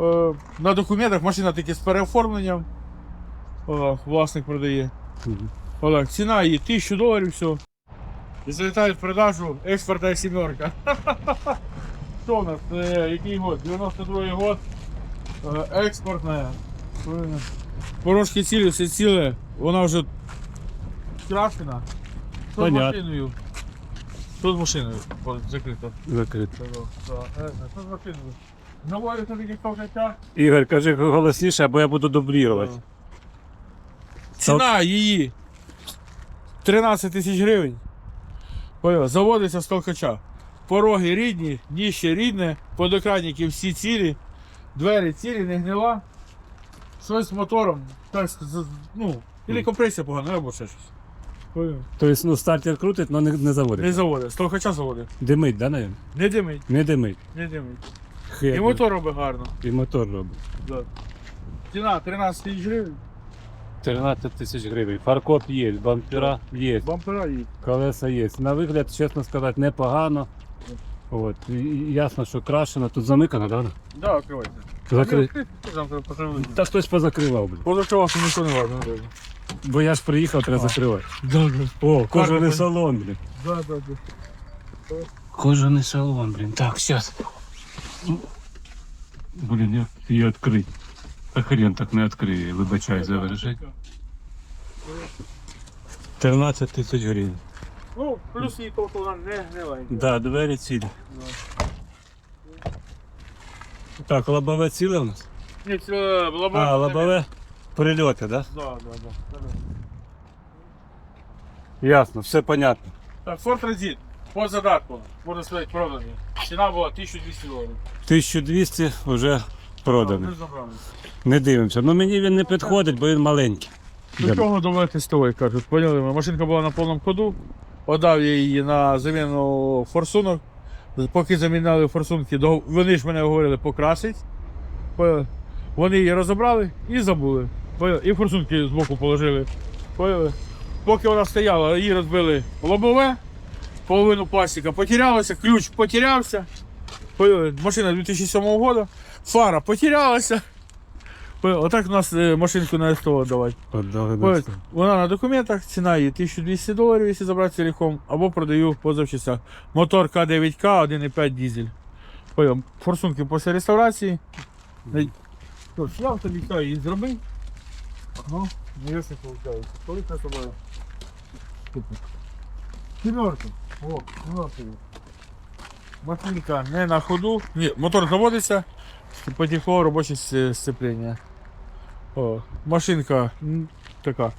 Е, на документах машина тільки з переоформленням. О, власник продає. Олег, ціна її 1000 доларів, все. І залітають в продажу експортна сімерка. Що у нас? Е, який год? 92-й год. Е, експортна. Е, Порожки цілі, все ціле. Вона вже крашена. Що з Понятно. машиною? З машиною? Закрито. Закрито. Е, Що машиною? Наводиться такі ковчаття. Ігор, кажи голосніше, або я буду дублірувати. Ціна її 13 тисяч гривень. Заводиться з толкача. Пороги рідні, дніще рідне, подокранники всі цілі, двері цілі, не гнила. Щось з мотором. Так, з- ну, і компресія погана, або ще щось. Тобто, ну, стартер крутить, але не, не Не заводить. заводить, з толкача заводить. Димить, да, навіть? Не димить, Не димить. не димить. І мотор робить гарно. І мотор робить. Да. Ціна 13 тисяч гривень. 13 тисяч гривень. Фаркоп є, бампера є, Бампера і колеса є. На вигляд, чесно сказати, непогано. От. І- і ясно, що крашено. Тут замикано, да? Да, відкривайте. Закри... Завтра. Та хтось позакривав, блін. Позакривався ніхто не важно. Бо я ж приїхав, треба закривати. Да, да. О, кожаний салон, блін. Да, да, да. Кожаний салон, блін. Так, зараз. Блін, як її відкрити. Та хрен так не відкриє, вибачай за вираження. 13 тисяч гривень. Ну, плюс її то, вона не гниленька. Да, двері цілі. Так, лобове ціле у нас? Ні, це лобове. А, лобове прильоти, да? Да, да, да. Ясно, все понятно. Так, Ford Transit. По задатку, можна сказати, проданий. Ціна була 1200 доларів. 1200 вже продано. Ми забрали. Не дивимося. Ну мені він не підходить, бо він маленький. До чого довели тестовий, кажуть. Поняли ми? Машинка була на повному ходу. Подав я її на заміну форсунок. Поки заміняли форсунки, вони ж мене говорили покрасить. Вони її розібрали і забули. І форсунки з боку положили. Поняли? Поки вона стояла, її розбили лобове, половину пластика потерялося, ключ потерявся. Машина 2007 року, фара потерялася. Отак у нас е, машинку на СТО давати. Вона на документах, ціна її 1200 доларів, якщо забрати цілком, або продаю по запчастях. Мотор К9К, 1,5 дизель. Форсунки після реставрації. Не- я кажу, її зроби. Ну, не ясно виходить. Коли це собою? Сімерка. О, сімерка. Машинка не на ходу. Ні, мотор заводиться, потекло робоче сцеплення. О, машинка така.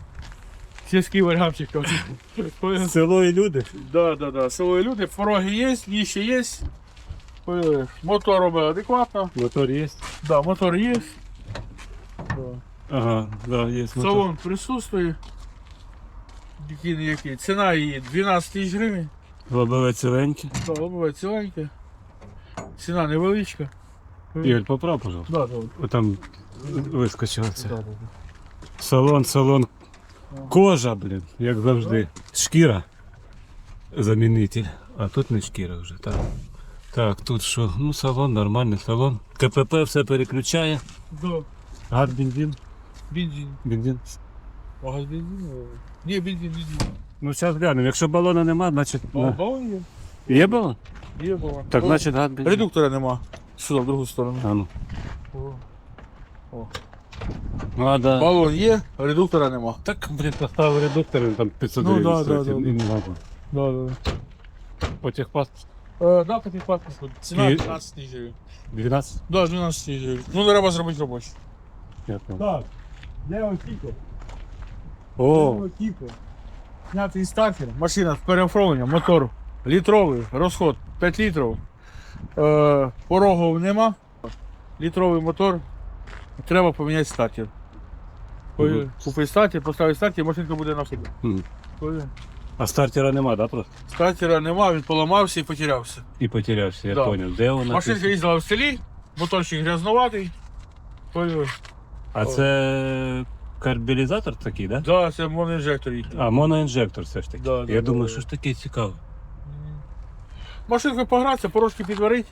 Сільський варіанчик. Село і люди. Да, да, да. Село і люди, пороги є, ніще є. Мотор робить адекватно. Мотор є. Да, мотор є. Да. Ага, да, є мотор. Салон присутствує. Який який. Ціна її 12 тисяч гривень. Лобове ціленьке. Да, лобове ціленьке. Ціна невеличка. Ігор, поправ, пожалуйста. Да, да, О, Там вискочило це. да, да. Салон, салон. Кожа, блін, як завжди. Шкіра. Замінитель. А тут не шкіра вже, так. Так, тут що? Ну, салон, нормальний салон. КПП все переключає. Да. Газ бензин. Бензин. Бензин. А газ бензин? Ні, бензин, бензин. Ну, зараз глянемо. Якщо балона нема, значить. А, балон є. Є балон? Є балон. Так, значить газ бензин. Редуктора нема. Сюди, в другу сторону. А, ну. О. Ну, а, да. Балон є, редуктора нема. Так, блін, поставив редуктор, він там 500 Ну, гривень да, стоїть, да, і- да. і не. Да, да. По техпаспорту. Е, да, такий паспорт. Ціна І- 12 тисяч гривень. 12? Да, 12 тисяч гривень. Ну, треба зробити робочий. Я. Так. Де Кіко? О, Знятий стартер. Машина з переоформленням, мотор літровий, розход 5 літрів. Е, порогів нема. Літровий мотор. Треба поміняти стартер. Мгм. Купити стартер, поставити стартер, машинка буде на ходу. А стартера нема, да, просто? Стартера нема, він поламався і потерявся. І потерявся, я Да. понял. Де вона? Машинка їздила в селі, моторчик грязноватий. Понял? А це карбілізатор такий, да? Да, це моноінжектор їхній. А, моноінжектор все ж таки. Да, да, я да, думаю, да. що ж таке цікаве. Машинка погратися, порожки підварить.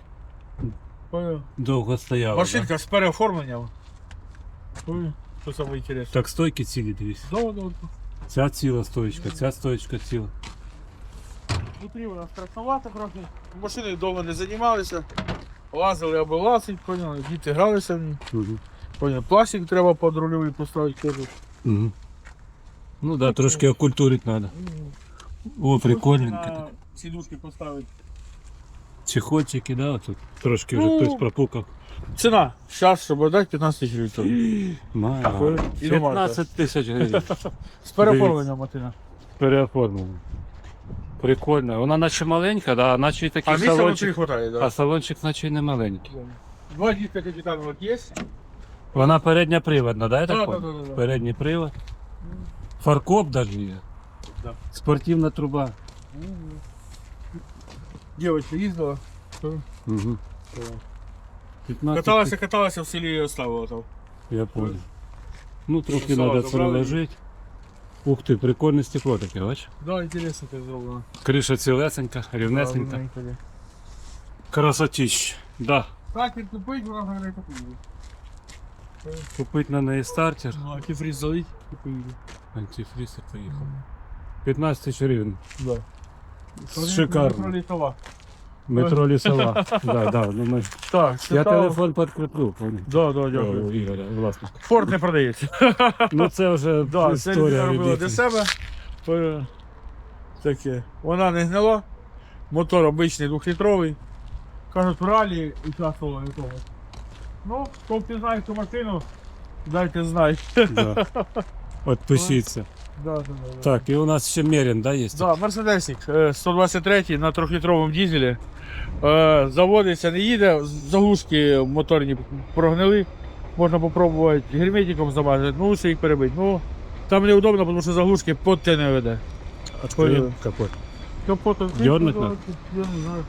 Понял. Довго стояла. Да? Машинка з переоформленням. Понял. Що саме інтересне. Так стойки цілі дивись. Да, да, да. Ця ціла стоечка, ця стоечка ціла. Внутрі вона страшновата трохи. Машини довго не займалися. Лазили або лазить, поняли, діти гралися в ній. Угу. Поняли, пластик треба під рульовий поставити. кажуть. Угу. Ну да, трошки окультурить треба. О, прикольненько. Сідушки поставити. Чехольчики, да, тут трошки вже Ну. хтось пропукав. Ціна. Зараз, щоб дати 15 тисяч літрів. Має. І домашня. 15 тисяч гривень. З переоформленням Матина. Переоформлено. Прикольно. Вона наче маленька, да, наче і А такий місця внутрі салончик. хватає, А салончик наче й не маленький. Два диска капітанових є. Вона передня приводна, да, я так Да, понял? да, да, да. Передній привод. Фаркоп даже є. Да. Спортивна труба. Дівчинка їздила. Угу. 15 Каталася, каталася в селі і оставила там. Я понял. Ну, трохи Що, треба забрали? переложити. Ух ти, прикольне стекло таке, бач? Да, інтересно це зроблено. Криша цілесенька, рівнесенька. Красотіщ. Да. Так, і купить, вона говорить, купить. Купить на неї стартер. Ну, антифриз залить і поїде. Антифриз і поїхав. 15 тисяч гривень. Да. Шикарно. Літова. Метро лісова. да, да, ну ми... Так, Я це телефон підкріплю. Да, да, О, дякую. Ігоря, власника. Форт не продається. Ну це вже Да, це історія робила для себе. Е, Таке. Вона не гнила. Мотор обичний двохлітровий. Кажуть, в ралі участвувала якогось. Ну, хто впізнає цю машину, дайте знай. Да. Отпишіться. Да, да, да. Так, і у нас ще Мерін, да, є? Да, Мерседесик е, 123 на 3-літровому дізелі. Е, Заводиться, не їде, заглушки моторні прогнили. Можна попробувати герметиком замазати, ну лучше їх перебити. Ну, там неудобно, тому що заглушки под те не веде. Открив капот. Капотом Дьорнуть надо? Знаю.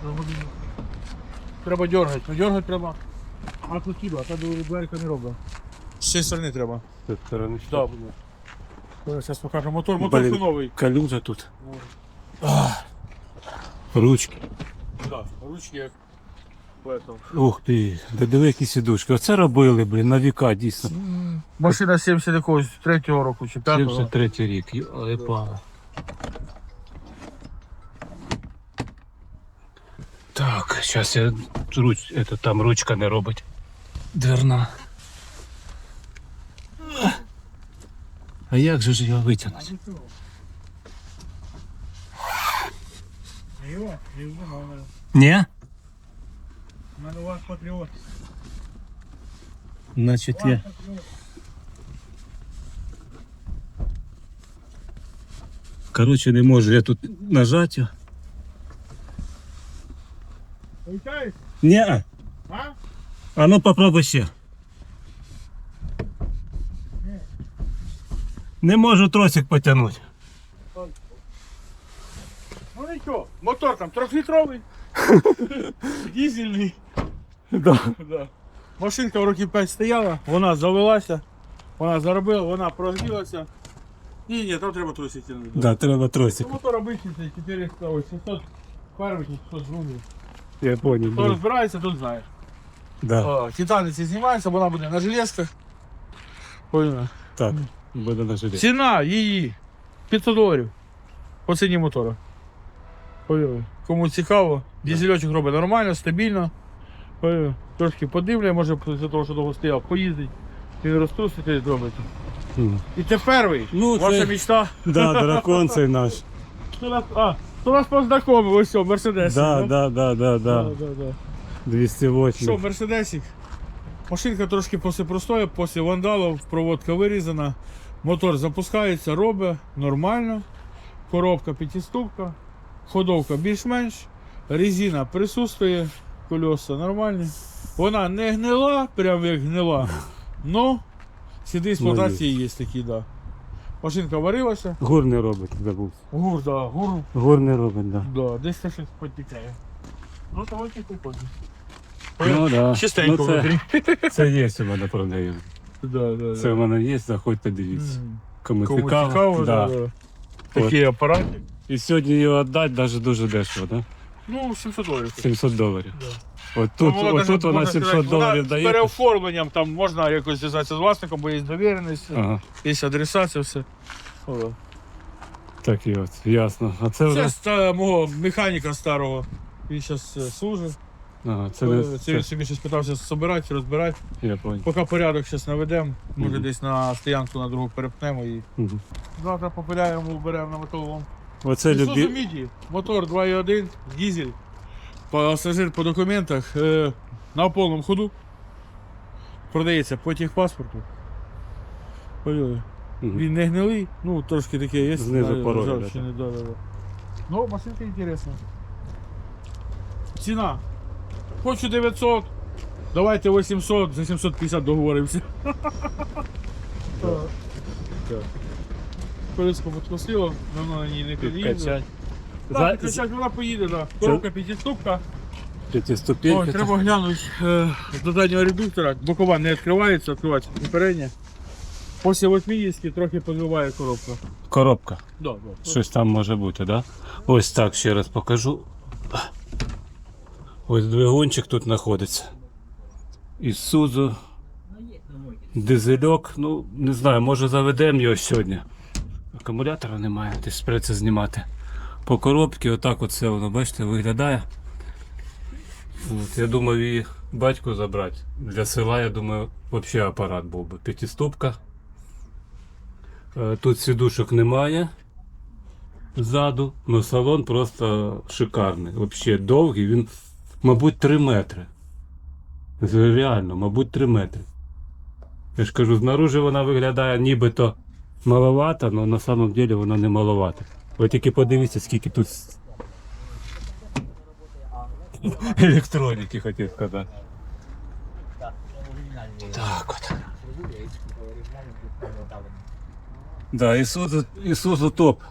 Треба дергати, ну дергати треба. А тут хіба, а та дверка не робить. З цієї сторони треба. З сторони. Да. Зараз покажу мотор, мотор Блін. новий. Калюжа тут. Ручки. Да, ручки як в этом. Ух ти, да диви які сідушки. Оце робили, блін, на віка, дійсно. Машина 70 якогось третього року чи п'ятого. 73 рік. Але пана. Так, зараз я руч, это, там ручка не робить. Дверна. А як же ж його витягнути? Йо, не знаю, Ні? у мене у вас патріот. Значить я. Коротше, не можу я тут нажати. Получаєш? Ні. А? А ну попробуй ще. Не можу тросик потягнути. Ну нічого, мотор там трьохлітровий. Дізельний. Да. Да. Машинка в років 5 стояла, вона завелася, вона заробила, вона прогрілася. Ні, ні, там треба тросик тягнути. Да, треба тросик. Ну, мотор обичний, це 400, ось 600 перший, 600 другий. Я понял. Хто блін. розбирається, тот знає. Да. О, Титаниці знімається, вона буде на железках. Поняла. Так, буде на жилі. Ціна її 500 доларів по ціні мотора. Поняли? Кому цікаво, дізельочок робить нормально, стабільно. Поняли? Трошки подивляє, може після того, що довго стояв, поїздить. Він розтрусить і зробить. Мгм. І це перший. Ну, Ваша це- мечта. Да, дракон цей наш. Хто нас, а, хто нас познайомив, ось все, Мерседес. Да, да, да, да, да. да. да, да. 208. Що, Мерседесик? Машинка трошки після простоя, після вандалів, проводка вирізана. Мотор запускається, робить нормально. Коробка п'ятиступка, ходовка більш-менш, резина присутствує, колеса нормальні. Вона не гнила, прям як гнила. Но сліди експлуатації є такі, да. Машинка варилася. Гур не робить, забув. Гур, да, гур, Гур не робить, да. да, десь щось потікає. Ну, і походить. Ну, да. Чистенько Ну, це, внутрі. це є у мене продаю. Да, да, Це да. в мене є, заходьте дивіться. Кому, Кому цікаво. цікаво, да. да. Такі апарати. І сьогодні його віддати навіть дуже дешево, да? Ну, 700 доларів. 700 доларів. Да. От тут, Ну, от тут вона можна 700 сказати, вона доларів З дає. переоформленням там можна якось зв'язатися з власником, бо є довіреність, Ага, є адресація, все. О. так і от, ясно. А це Це вже. ста, мого механіка старого. Він зараз служить. Ага, це не. це собі щось питався збирати, розбирати. я понял. Поки порядок зараз наведемо, може Мгм. десь на стоянку на другу перепнемо і Мгм. завтра попиляємо, беремо на мотовому. Оце любі. Міді, мотор 2.1, дізель, пасажир по документах е, на повному ходу. Продається по техпаспорту. Поняли? Мгм. Він не гнилий, ну трошки таке є. Знизу да, що не да. Ну, машинка інтересна. Ціна. Хочу 900, давайте 800, за 750 договоримося. Колеско подкосило, давно на ній не під'їздив. Так, качать вона поїде, так. Коробка п'ятиступка. Ой, треба глянути е, до заднього редуктора. Бокова не відкривається, відкривається передня. Після 80 трохи подвиває коробка. Коробка. Да, да. Щось там може бути, да? Ось так ще раз покажу. Ось двигунчик тут знаходиться. Ісузу. Дизельок. Ну, не знаю, може заведемо його сьогодні. Акумулятора немає, десь придеться знімати. По коробці, отак оце воно, бачите, виглядає. От, я думав її батьку забрати. Для села, я думаю, взагалі апарат був би. П'ятиступка. Е, Тут сідушок немає ззаду, але салон просто шикарний. Взагалі довгий, він, мабуть, 3 метри. Реально, мабуть, 3 метри. Я ж кажу, знаружи вона виглядає нібито маловато, але на самом деле вона не маловато. Ви тільки подивіться, скільки тут електроніки хотів сказати. Так от. Да, Ісузу, Ісузу топ.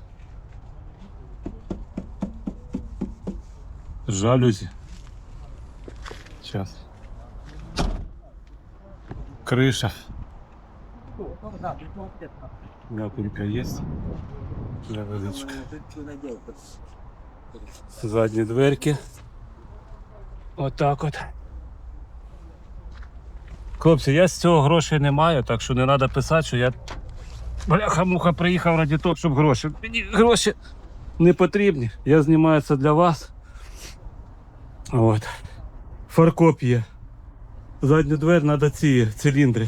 Жалюзі. Сейчас. Крыша. Мяконька есть. Для водичка. Задні дверки. Отак от. Хлопці, я з цього грошей не маю, так що не треба писати, що я бляха-муха приїхав раді того, щоб гроші. Мені гроші не потрібні. Я знімаю це для вас. От. Фаркоп є. Задню двері треба ці циліндри.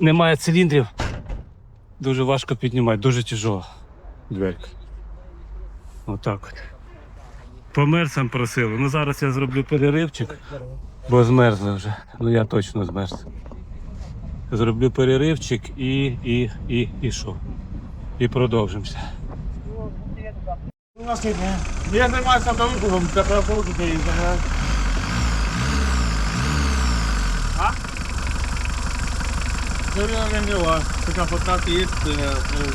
Немає циліндрів. Дуже важко піднімати, дуже тяжела дверка. Отак от. Померцям просили. Ну зараз я зроблю переривчик, бо змерзли вже. Ну я точно змерз. Зроблю переривчик і, і, і, і що? І продовжимося. У нас є, ні. Я займаюся автовикупом, це правопорушення їздить. Це вона не гнила. Така фотографія є. це, ну,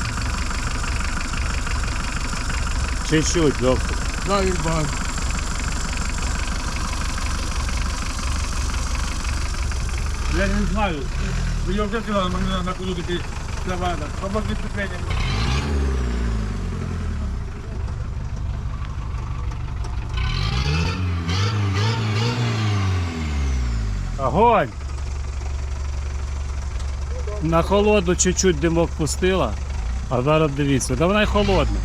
Чуть-чуть, доктор. Да, він багато. Я не знаю. Я вже сказав, мені на куди таки треба. Побак відступлення. Огонь! На холоду чуть-чуть димок пустила, а зараз дивіться, да вона й холодна.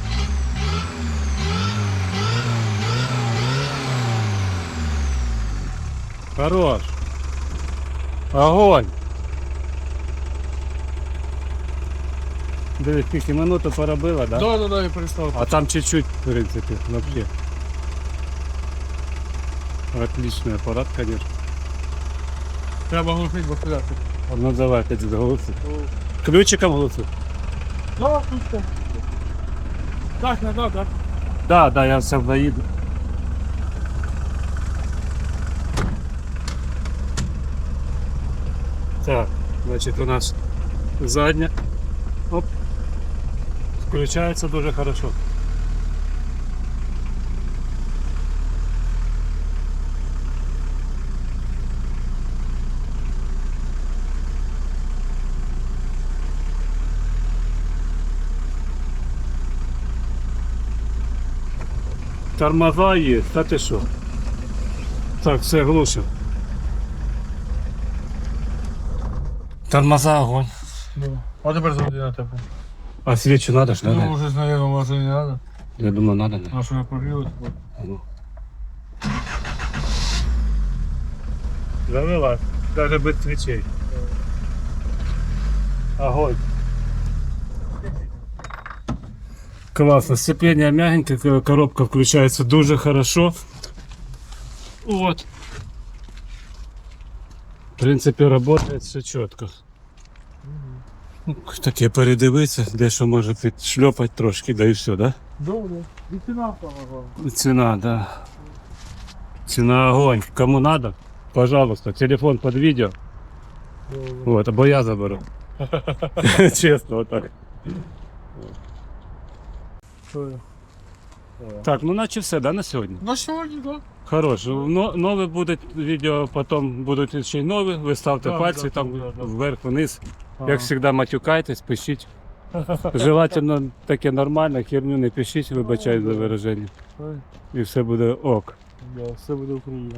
Хорош. Огонь. Дивись, скільки минуту поробила, да? Да, да, да, я перестав. А там чуть-чуть, в принципе, вообще. Отличный аппарат, конечно. Треба глушити, бо стріляти. Ну давай, опять голосуй. Ключиком голосуй. Да, тут все. Так, не да, так. Да, да, я все доїду. Так, значить у нас задня. Оп. Включається дуже хорошо. Тормоза є, та ти що? Так, все глушив. Тормоза огонь. А тепер заведи на тебе. А свечу надо ж, Ну, да? вже, наверное, може не треба. Я думаю, надо, да. А що я прогріло? Завела, даже без свечей. Огонь. Классно, сцепление мягенькое, к- коробка включается дуже хорошо. Вот. В принципе, работает все четко. Ну, таке передивитися, дещо може підшльопати трошки, да і все, да? Добре. І ціна помогла. Цена, да. Цена огонь. Кому надо, пожалуйста, телефон под видео. Вот, або я заберу. Чесно, вот так. Так, ну наче все, да, на сьогодні? На сьогодні, так? Хорош. Но, нове буде відео, потім будуть ще й нові. Ви ставте Так, пальці так, там так, так. вверх, вниз. Як завжди, матюкайтесь, пишіть. Желательно таке нормальне, херню не пишіть, вибачаю за вираження. І все буде ок. да, Все буде Україна.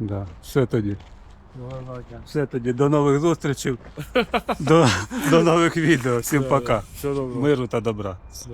Да. Все тоді. Гарного дня. Все тоді. До нових зустрічей. до, до нових відео. Всім пока. Все добре. Миру та добра. Все.